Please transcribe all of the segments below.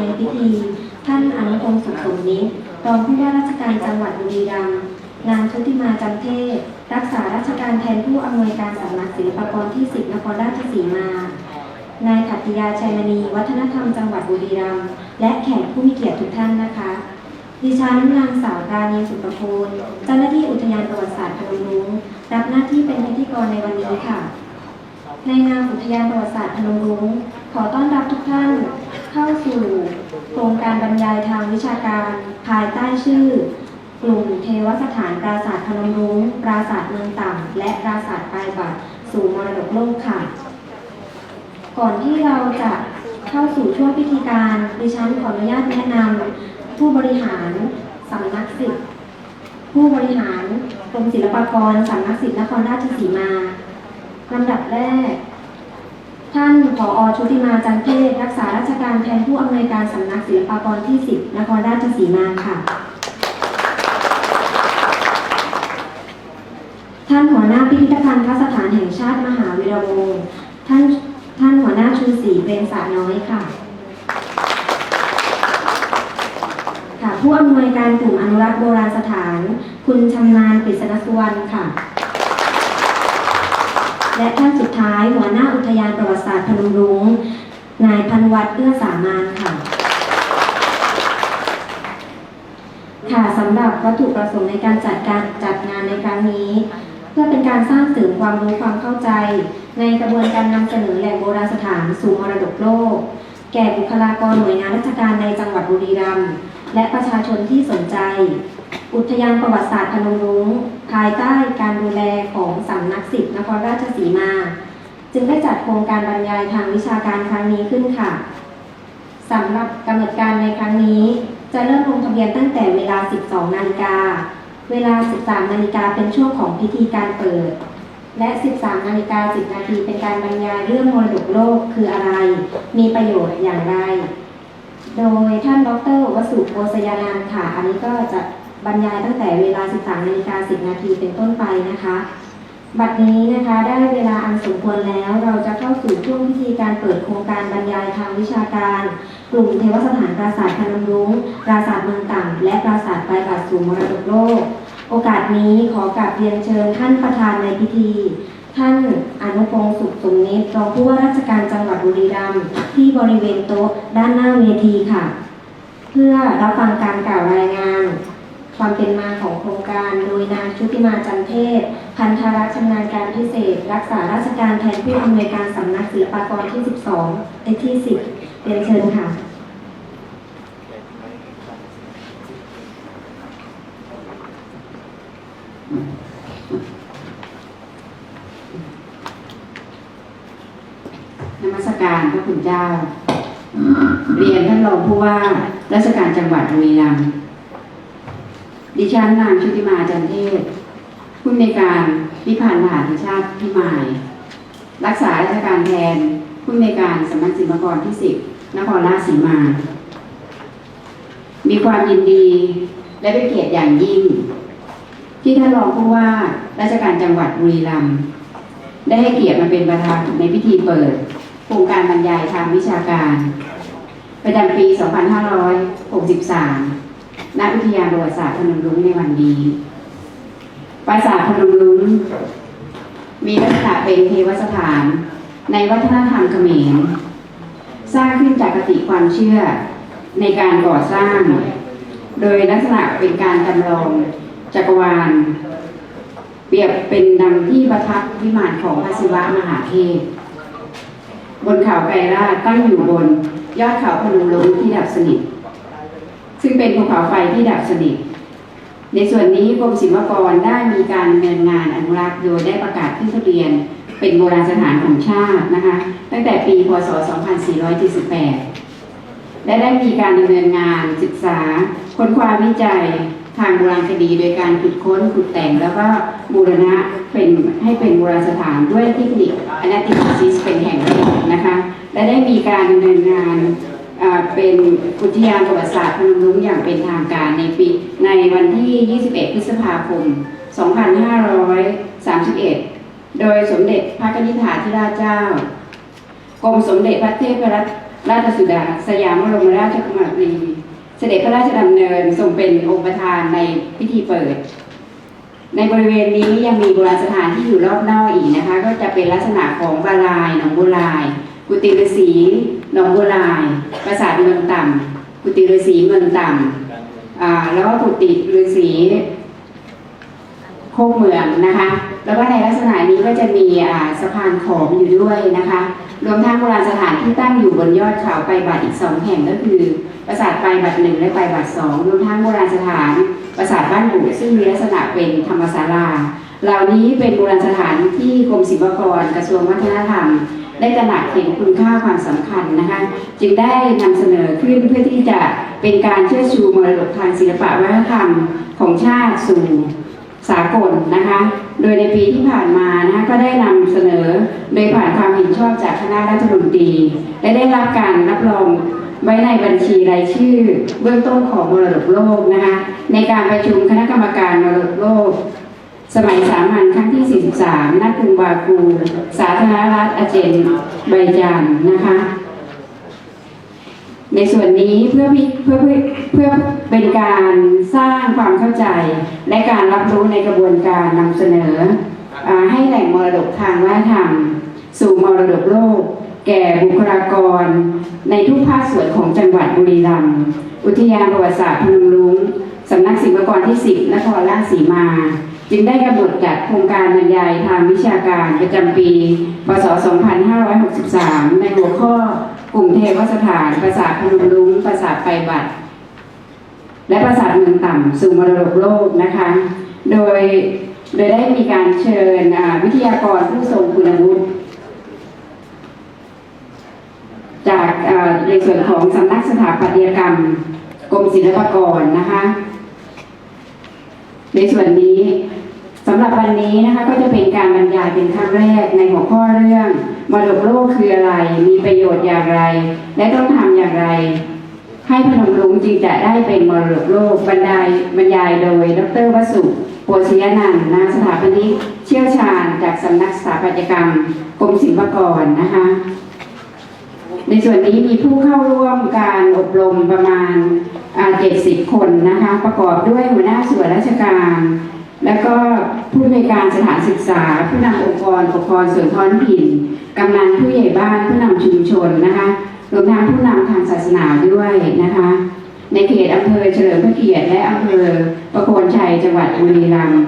ในพิธี ท่านอนุพงศ์สุขสมนิตรองผู้ว่าราชการจังหวัดบุรีรัมย์นางชุติมาจันเทพรักษาราชการแทนผู้อำนวยการสำนักศิลปากรที่10นครราชสีมา นายขัตติยาชัยมณี วัฒนธรรมจังหวัดบุรีรัมย์และแขกผู้มีเกียรติทุกท่านนะคะ ดิฉันนางสาวปราณีสุประโคนเจ้าหน้าที่อุทยานประวัติศาสตร์พนมรุ้งรับหน้าที่เป็นพิธีกรในวันนี้ค่ะ ในนามอุทยานประวัติศาสตร์พนมรุ้ง ขอต้อนรับทุกท่านเข้าสู่โครงการบรรยายทางวิชาการภายใต้ชื่อ กลุ่มเทวสถานปราสาทพนมรุ้งปราสาทเมืองต่ำและปราสาทปลายบัตสู่มรดกโลกค่ะ ก่อนที่เราจะเข้าสู่ช่วงพิธีการดิฉันขออนุญาตแนะนำผู้บริหารสำนักศิษย์ผู้บริหารกรมศิลปากรสำนักศิษย์นครราชสีมาลำดับแรก ท่านผอชุติมาจันเทพรักษาราชการแทนผู้อำนวยการสำนักศิลปากรที่ 10 นครราชสีมาค่ะ ท่านหัวหน้าพิพิธภัณฑ์สถานแห่งชาติมหาวีรวงศ์ท่านท่านหัวหน้าชูศรีเปรมสาน้อยค่ะค่ะ ผู้อำนวยการกลุ่มอนุรักษ์โบราณสถาน คุณชำนาญกฤษณสุวรรณค่ะ และท่านสุดท้ายหัวหน้าอุทยานประวัติศาสตร์พนมรุ้งนายพันวัฒน์เอื้อสามานค่ะ ค่ะสำหรับวัตถุประสงค์ในการจัดการจัดงานในครั้งนี้ เพื่อเป็นการสร้างเสริมความรู้ความเข้าใจ ในกระบวนการนำเสนอแหล่งโบราณสถานสู่มรดกโลก แก่บุคลากรหน่วยงานราชการในจังหวัดบุรีรัมย์และประชาชนที่สนใจ อุทยานประวัติศาสตร์พนมรุ้งภายใต้การดูแลของสำนักศิษย์นครราชสีมา จึงได้จัดโครงการบรรยายทางวิชาการครั้งนี้ขึ้นค่ะสำหรับกำหนดการในครั้งนี้ จะเริ่มลงทะเบียนตั้งแต่เวลา 12 นาฬิกา เวลา 13 นาฬิกาเป็นช่วงของพิธีการเปิด และ 13 นาฬิกา 10 นาทีเป็นการบรรยายเรื่องมรดกโลกคืออะไร มีประโยชน์อย่างไร โดยท่านดรวสุโกศยานันค่ะ อันนี้ก็จะ บรรยายตั้งแต่เวลา 13นาฬิกา10 นาทีเป็นต้นไปนะคะ บัดนี้นะคะได้เวลาอันสมควรแล้วเราจะเข้าสู่ช่วงพิธีการเปิดโครงการบรรยายทางวิชาการ กลุ่มเทวสถานปราสาทพนมรุ้งปราสาทเมืองต่ำและปราสาทปลายบัตสู่มรดกโลก โอกาสนี้ขอกราบเรียนเชิญท่านประธานในพิธีท่านอนุพงศ์สุขสมนิตรองผู้ว่าราชการจังหวัดบุรีรัมย์ที่บริเวณโต๊ะด้านหน้าเวทีค่ะ เพื่อรับฟังการกล่าวรายงาน ความเป็นมาของโครงการ โดยนางชุติมาจันเทพพันธรักษ์ชำนาญการพิเศษ รักษาราชการแทนผู้อำนวยการสำนักศิลปากรที่ 12และที่ 10เรียนเชิญค่ะนมัสการพระคุณเจ้า เรียนท่านรองผู้ว่า ราชการจังหวัดบุรีรัมย์ ดิฉันนางชุติมาจันเทพผู้ในการพิพันธ์มหาธิชาติพิมาย รักษาราชการแทนผู้ในการสำนักศิลปากรที่สิบนครราชสีมา มีความยินดีและเป็นเกียรติอย่างยิ่ง ที่ท่านรองผู้ว่าราชการจังหวัดบุรีรัมย์ได้ให้เกียรติมาเป็นประธานในพิธีเปิดโครงการบรรยายทางวิชาการ ประจำปี 2563 ณอุทยาประวัติศาสตร์พนมรุ้งในวันนี้ ปราสาทพนมรุ้งมีลักษณะเป็นเทวสถาน ในวัฒนธรรมเขมร สร้างขึ้นจากคติความเชื่อในการก่อสร้าง โดยลักษณะเป็นการจำลองจักรวาล เปรียบเป็นดังที่ประทับวิมานของพระศิวะมหาเทพบนเขาไกรลาดตั้งอยู่บน ยอดเขาพนมรุ้งที่ดับสนิท ซึ่งเป็นภูเขาไฟที่ดับสนิทในส่วนนี้กรมศิลปากรได้มีการดำเนินงานอนุรักษ์โดยได้ประกาศขึ้นทะเบียน เป็นโบราณสถานของชาตินะคะ ตั้งแต่ปีพศ 2478 และได้มีการดำเนินงานศึกษา ค้นคว้าวิจัยทางโบราณคดีโดยการขุดค้นขุดแต่งแล้วก็บูรณะเป็นให้เป็นโบราณสถานด้วยเทคนิคอนาติซิสเป็นแห่งแรกนะคะ และได้มีการดำเนินงาน เป็นอุทยานประวัติศาสตร์พนมรุ้งอย่างเป็นทางการในปีในวันที่ 21 พฤษภาคม 2531 โดยสมเด็จพระนิษฐาธิราชเจ้ากรมสมเด็จพระเทพรัตนราชสุดาสยามบรมราชกุมารี เสด็จพระราชดำเนินทรงเป็นองค์ประธานในพิธีเปิด ในบริเวณนี้ยังมีโบราณสถานที่อยู่รอบนอกอีกนะคะ ก็จะเป็นลักษณะของบาลายหนองบัวลาย กุฏิฤาษี หนองบัวลาย ปราสาทเมืองต่ำกุฏิฤาษีเมืองต่ำแล้วก็กุฏิฤาษีโคกเมืองนะคะ แล้วก็ในลักษณะนี้ก็จะมีสะพานขอมอยู่ด้วยนะคะ รวมทั้งโบราณสถานที่ตั้งอยู่บนยอดเขาไปบัตรอีกสองแห่งก็คือ ปราสาทไปบัตรหนึ่งและไปบัตรสองรวมทั้งโบราณสถาน ปราสาทบ้านบุซึ่งมีลักษณะเป็นธรรมศาลา เหล่านี้เป็นโบราณสถานที่กรมศิลปากรกระทรวงวัฒนธรรม ได้ตระหนักเห็นคุณค่าความสำคัญนะคะจึงได้นำเสนอขึ้นเพื่อที่จะเป็นการเชิดชูมรดกทางศิลปะวัฒนธรรมของชาติสู่สากลนะคะ โดยในปีที่ผ่านมานะคะก็ได้นำเสนอโดยผ่านความเห็นชอบจากคณะรัฐมนตรีและได้รับการรับรองไว้ในบัญชีรายชื่อเบื้องต้นของมรดกโลกนะคะในการประชุมคณะกรรมการมรดกโลก สมัยสามัญครั้งที่ 43 ณ กรุงบากู สาธารณรัฐอาเจนไบจานนะคะ ในส่วนนี้เพื่อเพื่อเพื่อเพื่อเป็นการสร้างความเข้าใจ และการรับรู้ในกระบวนการนำเสนออให้แหล่งมรดกทางวัฒนธรรม สู่มรดกโลก แก่บุคลากร ในทุกภาคส่วนของจังหวัดบุรีรัมย์อุทยานประวัติศาสตร์พนมรุ้งสำนักศิลปากรที่ 10 นครราชสีมา จึงได้กำหนดจัดโครงการบรรยายทางวิชาการประจำปี พศ 2563 ในหัวข้อกลุ่มเทวสถาน ปราสาทพนมรุ้ง ปราสาทไปบัตร และปราสาทเมืองต่ำสู่มรดกโลกนะคะ โดยโดยได้มีการเชิญวิทยากรผู้ทรงคุณวุฒิจากในส่วนของสำนักสถาปัตยกรรมกรมศิลปากรนะคะ ในส่วนนี้ สำหรับวันนี้นะคะก็จะเป็นการบรรยายเป็นครั้งแรกในหัวข้อเรื่องมรดกโลกคืออะไร มีประโยชน์อย่างไร และต้องทำอย่างไร ให้พนมรุ้งจึงจะได้เป็นมรดกโลกบรรยายบรรยายโดย ดรวสุโปชยนันท์นาสถาปนิกเชี่ยวชาญจากสำนักสถาปัตยกรรมกรมศิลปากรนะคะ ในส่วนนี้มีผู้เข้าร่วมการอบรมประมาณ 70 คนนะคะ ประกอบด้วยหัวหน้าส่วนราชการ แล้วก็ผู้ในการสถานศึกษา ผู้นำองค์กรปกครองส่วนท้องถิ่นกำนันผู้ใหญ่บ้านผู้นำชุมชนนะคะรวมทั้งผู้นำทางศาสนาด้วยนะคะ ในเขตอำเภอเฉลิมพระเกียรติและอำเภอประโคนชัยจังหวัดบุรีรัมย์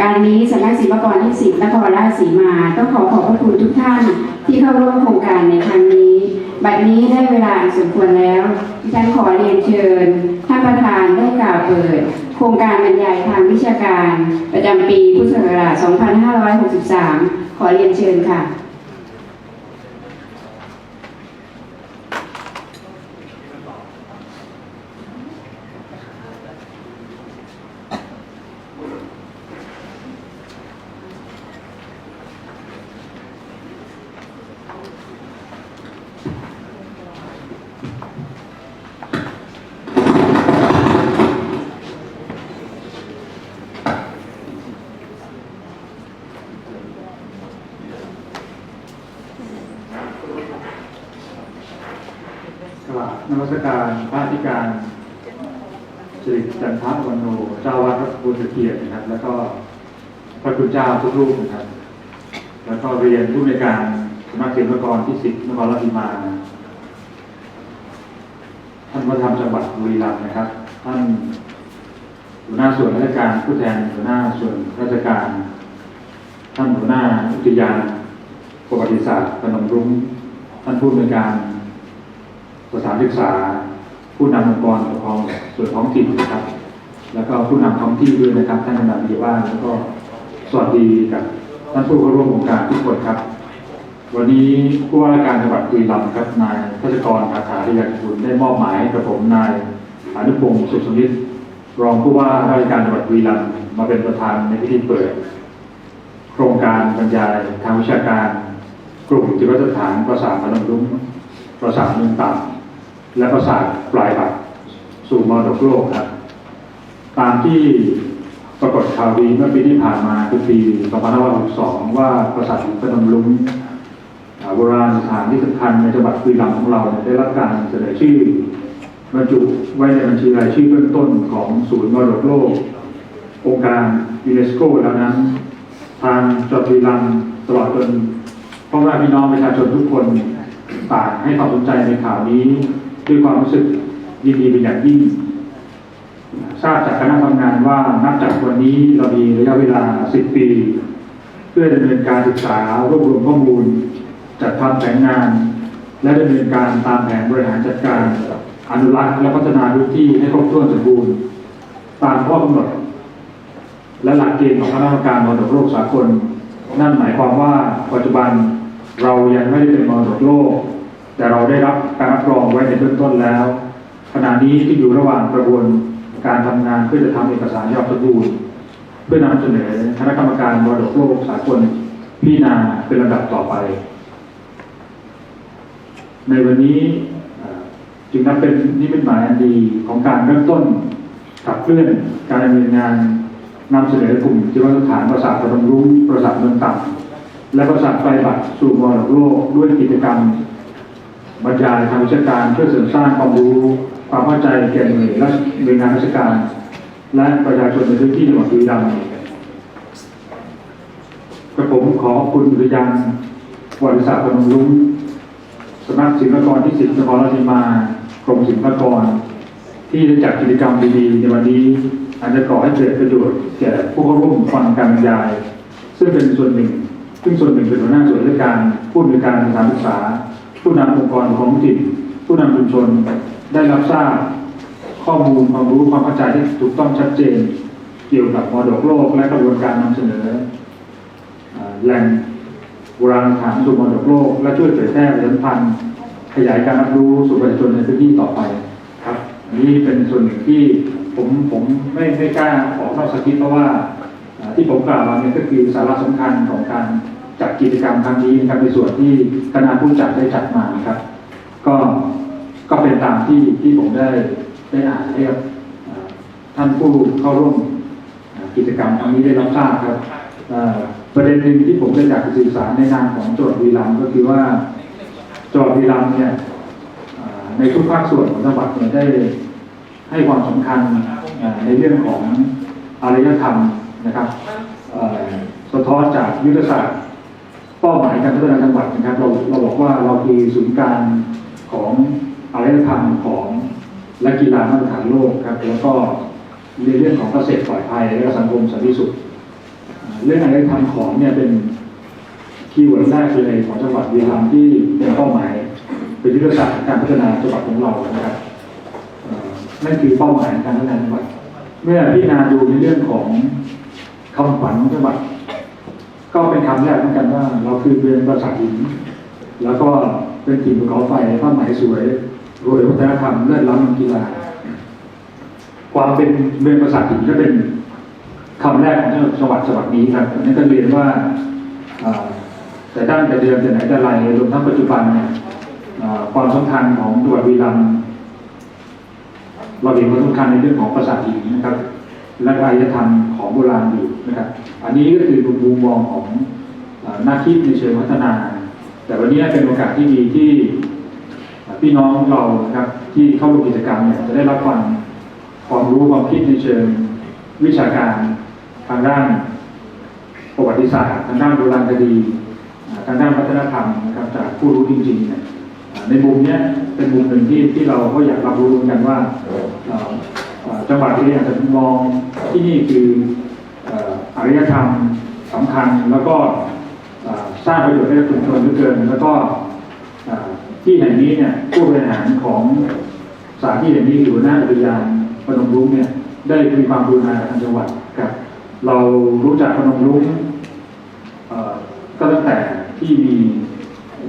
การนี้สำนักศิลปากรที่สิบนครราชสีมาต้องขอขอบพระคุณทุกท่านที่เข้าร่วมโครงการในครั้งนี้ บัดนี้ได้เวลาสมควรแล้วดิฉันขอเรียนเชิญท่านประธานได้กล่าวเปิด โครงการบรรยายทางวิชาการ ประจำปีพุทธศักราช 2563 ขอเรียนเชิญค่ะ มัสการพระอธิการสิริจันทวันโนเจ้าวัดพระพุทธเกียรตินะครับ แล้วก็พระคุณเจ้าทุกรูปนะครับ แล้วก็เรียนผู้ในการสำนักศิลปากรที่สิบนครราชสีมา ท่านประธานจังหวัดบุรีรัมย์นะครับ ท่านหัวหน้าส่วนราชการผู้แทนหัวหน้าส่วนราชการ ท่านหัวหน้าอุทยานประวัติศาสตร์พนมรุ้งท่านผู้ในวยการ สถานศึกษา ผู้นำองค์กรปกครองส่วนท้องถิ่นนะครับ แล้วก็ผู้นำท้องที่ด้วยนะครับท่านกำนันผู้ใหญ่บ้านแล้วก็สวัสดีกับท่านผู้เข้าร่วมโครงการทุกคนครับ วันนี้ผู้ว่าราชการจังหวัดบุรีรัมย์ครับนายทัชกรอาคาริยาคุณได้มอบหมายกับผมนายอนุพงศ์สุขสมิทธิ์รองผู้ว่าราชการจังหวัดบุรีรัมย์มาเป็นประธานในพิธีเปิด โครงการบรรยายทางวิชาการ กลุ่มจิตวิทยาสถานประสาทพนมรุ้งประสาทเมืองต่ำ และประสาทปลายบัตรสู่มรดกโลกครับ ตามที่ปรากฏข่าวดีเมื่อปีที่ผ่านมาคือปี2562ว่าประสาทพนมรุ้งโบราณสถานที่สำคัญในจังหวัดบุรีรัมของเราได้รับการเสนอชื่อบรรจุไว้ในบัญชีรายชื่อเบื้องต้นของศูนย์มรดกโลก องค์การยูเนสโกแล้วนั้น ทางจังหวัดบุรีรัมตลอดจนพ่อแม่พี่น้องประชาชนทุกคนต่างให้ความสนใจในข่าวนี้ ด้วยความรู้สึกยินดีเป็นอย่างยิ่งทราบจากคณะทำงานว่านับจากวันนี้เรามีระยะเวลา 10 ปี เพื่อดำเนินการศึกษารวบรวมข้อมูล จัดทำแผนงาน และดำเนินการตามแผนบริหารจัดการ อนุรักษ์และพัฒนาพื้นที่ให้ครบถ้วนสมบูรณ์ ตามข้อกำหนด และหลักเกณฑ์ของคณะกรรมการมรดกโลกสากล นั่นหมายความว่าปัจจุบันเรายังไม่ได้เป็นมรดกโลก แต่เราได้รับการรับรองไว้ในเบื้องต้นแล้ว ขณะนี้ที่อยู่ระหว่างกระบวนการทำงานเพื่อจะทำเอกสารยอดสมบูรณ์เพื่อนำเสนอคณะกรรมการมรดกโลกสากลพิจารณาเป็นลำดับต่อไป ในวันนี้จึงนับเป็นนิมิตหมายอันดีของการเริ่มต้นขับเคลื่อนการดำเนินงานนำเสนอกลุ่มจิวสถานประสาทพนมรุ้งประสาทเมืองต่ำและประสาทไฟบัตรสู่มรดกโลกด้วยกิจกรรม บรรยายทางวิชาการเพื่อเสริมสร้างความรู้ความเข้าใจแก่หน่วยและหน่วยงานราชการ และประชาชนในพื้นที่จังหวัดบุรีรัมย์กระผมขอขอบคุณอุทยานบริษัทพนมรุ้งสำนักศิลปากรที่สิบนครราชสีมากรมศิลปากร ที่ได้จัดกิจกรรมดีๆในวันนี้อาจจะก่อให้เกิดประโยชน์แก่ผู้เข้าร่วมฟังการบรรยาย ซึ่งเป็นส่วนหนึ่ง ซึ่งส่วนหนึ่งเป็นหัวหน้าส่วนราชการผู้บริการสถานศึกษา ผู้นำองค์กรของท้องถิ่นผู้นำชุมชนได้รับทราบข้อมูลความรู้ความเข้าใจที่ถูกต้องชัดเจน เกี่ยวกับมรดกโลกและกระบวนการนำเสนอแหล่งโบราณสถานสู่มรดกโลก และช่วยเผยแพร่ประชาสัมพันธ์ขยายการรับรู้สู่ประชาชนในพื้นที่ต่อไปครับอันนี้เป็นส่วนหนึ่งที่ผมผมไม่ไม่กล้าออกนอกสคริปต์เพราะว่าที่ผมกล่าวมาเนี่ยก็คือสาระสำคัญของการ จัดกิจกรรมครั้งนี้นะครับในส่วนที่คณะผู้จัดได้จัดมานะครับ ก็ก็เป็นตามที่ที่ผมได้ได้อ่านให้กับเอ่อท่านผู้เข้าร่วมกิจกรรมครั้งนี้ได้รับทราบครับประเด็นหนึ่งที่ผมได้อยากสื่อสารในนามของจังหวัดบุรีรัมก็คือว่าจังหวัดบุรีรัมเนี่ยในทุกภาคส่วนของจังหวัดเนี่ยได้ให้ความสำคัญในเรื่องของอารยธรรมนะครับสะท้อนจากยุทธศาสตร์ เป้าหมายการพัฒนาจังหวัดนะครับเราเราบอกว่าเราคือศูนย์กลางของอารยธรรมของและกีฬามาตรฐานโลกครับแล้วก็ในเรื่องของเกษตรปลอดภัยและสังคมสันติสุขเรื่องอารยธรรมของเนี่ยเป็นคีย์เวิร์ดแรกเลยของจังหวัดบุรีรัมย์ที่เป็นเป้าหมายเป็นยุทธศาสตร์การพัฒนาจังหวัดของเรานะครับนั่นคือเป้าหมายการพัฒนาจังหวัด เมื่อพิจารณาดูในเรื่องของคำขวัญของจังหวัด ก็เป็นคำแรกเหมือนกันว่า เราคือเมืองปราสาทหินแล้วก็เป็นถิ่นภูเขาไฟผ้าไหมสวยรวยวัฒนธรรมเลิศล้ำกีฬา ความเป็นเมืองปราสาทหินก็เป็นคำแรกของจังหวัดจังหวัดนี้ครับอันนี้ก็เรียนว่าแต่ด้านแต่เดิมแต่ไหนแต่ไรรวมทั้งปัจจุบันเนี่ยความสำคัญของจังหวัดบุรีรัมเราเห็นความสำคัญในเรื่องของปราสาทหินนะครับ และอารยธรรมของโบราณอยู่นะครับ อันนี้ก็คือมุมมองของเอ่อนักคิดในเชิงพัฒนา แต่วันนี้เป็นโอกาสที่ดีที่พี่น้องเรานะครับที่เข้าร่วมกิจกรรมเนี่ยจะได้รับฟังความรู้ความคิดในเชิงวิชาการทางด้านประวัติศาสตร์ทางด้านโบราณคดีทางด้านวัฒนธรรมนะครับจากผู้รู้จริงๆเนี่ยในมุมนี้เป็นมุมหนึ่งที่ที่เราก็อยากรับรู้เหมือนกันว่า จังหวัดนี้อยาจจะมองที่นี่คืออ่ออารยธรรมสำคัญแล้วก็สร้างประโยชน์ให้กับชุมชนเหลือเกิน แล้วก็ที่แห่งนี้เนี่ยผู้บริหารของสถานที่แห่งนี้อยู่หน้าอุทยานพนมรุ้งเนี่ยได้มีความกรุณาทางจังหวัดครับเรารู้จักพนมรุ้งก็ตั้งแต่ที่มี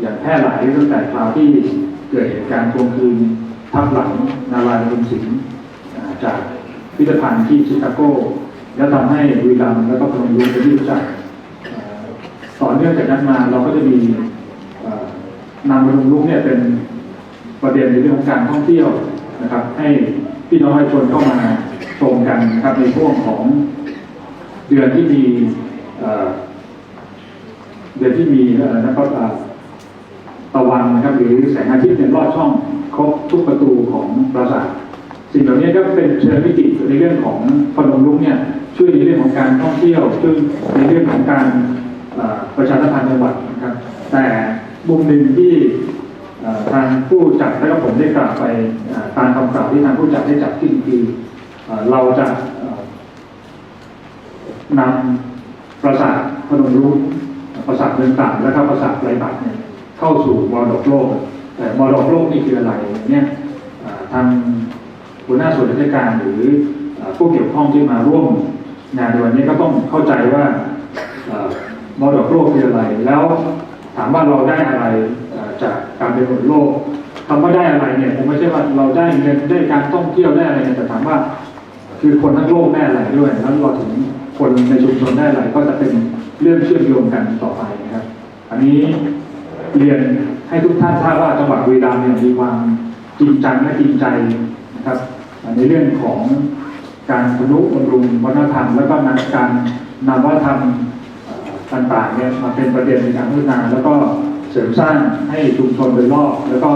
อย่างแพร่หลายตั้งแต่คราวที่เกิดเหตุการณ์ทวงคืนทับหลังนารายณ์รุมสิงห์ จากพิพิธภัณฑ์ที่ชิคาโก แล้วทำให้บุรีรัมแล้วก็พนมรุ้งเป็นที่รู้จักต่อเนื่องจากนั้นมาเราก็จะมีนำพนมรุ้งเนี่ยเป็นประเด็นในเรื่องของการท่องเที่ยวนะครับ ให้พี่น้องประชาชนเข้ามาชมกันนะครับในช่วงของเดือนที่มีเดือนที่มีนะครับตะวันนะครับหรือแสงอาทิตย์เนี่ยลอดช่องครบทุกประตูของปราสาท สิ่งเหล่านี้ก็เป็นเชิงมิติในเรื่องของพนมรุ้งเนี่ยช่วยในเรื่องของการท่องเที่ยวช่วยในเรื่องของการประชาสัมพันธ์จังหวัดนะครับ แต่มุมหนึ่งที่ทางผู้จัดและก็ผมได้กล่าวไปตามคำกล่าวที่ทางผู้จัดได้จัดขึ้นคือเราจะนำปราสาทพนมรุ้งปราสาทเมืองต่างและก็ปราสาทไรบัตเนี่ยเข้าสู่มรดกโลก แต่มรดกโลกนี่คืออะไรเนี่ยทาง หัวหน้าส่วนราชการหรือผู้เกี่ยวข้องที่มาร่วมงานในวันนี้ก็ต้องเข้าใจว่าเอ่อมรดกโลกคืออะไร แล้วถามว่าเราได้อะไรจากการเป็นมรดกโลกคำว่าได้อะไรเนี่ยผมไม่ใช่ว่าเราได้เงินได้การท่องเที่ยวได้อะไรเนี่ยแต่ถามว่าคือคนทั้งโลกได้อะไรด้วยแล้วเราถึงคนในชุมชนได้อะไรก็จะเป็นเรื่องเชื่อมโยงกันต่อไปนะครับ อันนี้เรียนให้ทุกท่านทราบว่าจังหวัดบุรีรัมย์เนี่ยมีความจริงจังและจริงใจ ในเรื่องของการพนุบำรุงวัฒนธรรม แล้วก็นำการนำวัฒนธรรมต่างๆเนี่ยมาเป็นประเด็นในการพัฒนาแล้วก็เสริมสร้างให้ชุมชนโดยรอบแล้วก็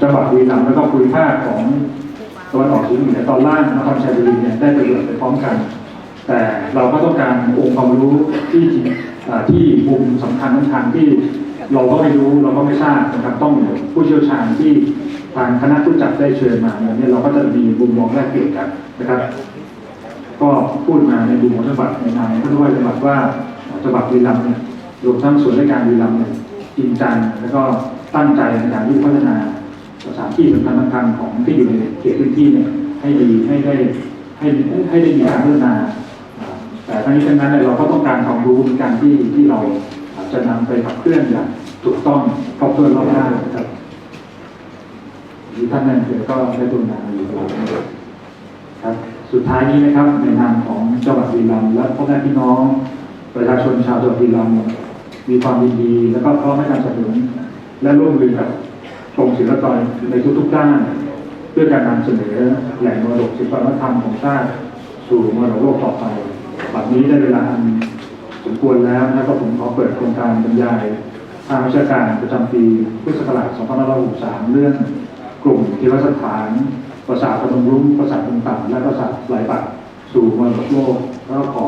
จังหวัดบุรีรัมย์แล้วก็ภูมิภาคของตะวันออกเฉียงเหนือตอนล่างนครชัยบุรีเนี่ยได้ประโยชน์ไปพร้อมกัน แต่เราก็ต้องการองค์ความรู้ที่ที่มุมสำคัญสำคัญที่เราก็ไม่รู้เราก็ไม่ทราบนะครับต้องผู้เชี่ยวชาญที่ ทางคณะผู้จัดได้เชิญมาเนี่ยเราก็จะมีมุมมองแลกเปลี่ยนกันนะครับ ก็พูดมาในมุมของจังหวัดในนามท่านผู้ว่าจังหวัดว่าจังหวัดบุรีรัมย์เนี่ยรวมทั้งส่วนราชการบุรีรัมย์เนี่ยจริงจังแล้วก็ตั้งใจในการที่พัฒนาสถานที่สำคัญสำคัญของที่อยู่ในเขตพื้นที่เนี่ยให้ดีให้ได้ให้ให้ได้มีการพัฒนา แต่ทั้งนี้ทั้งนั้นเนี่ยเราก็ต้องการความรู้ในการที่ที่เราจะนำไปขับเคลื่อนอย่างถูกต้องครอบถ้วนรอบด้านนะครับ หรือท่านนั้นเกิดก็ได้ตุนนาอยู่กับเราครับ สุดท้ายนี้นะครับ ในนามของจังหวัดบุรีรัมย์และพ่อแม่พี่น้อง ประชาชนชาวจังหวัดบุรีรัมย์มีความยินดี แล้วก็พร้อมให้การสนับสนุน และร่วมมือกับกรมศิลปากรในทุกๆด้านเพื่อการนำเสนอแหล่งมรดกศิลปวัฒนธรรมของชาติสู่มรดกโลกต่อไปบัดนี้ได้เวลาอันสมควรแล้วนะครับผมขอเปิดโครงการบรรยายทางวิชาการประจำปีพุทธศักราช2563 เรื่อง กลุ่มที่วัสถาน ประสาทพนมรุ้งประสาทต่างๆและประสาทไหลบัตสู่มรดกโลกแล้วก็ขอ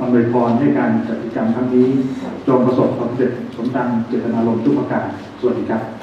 อำนวยพรให้การจัดกิจกรรมครั้งนี้ จงประสบความสำเร็จสมดังเจตนารมณ์ทุกประการสวัสดีครับ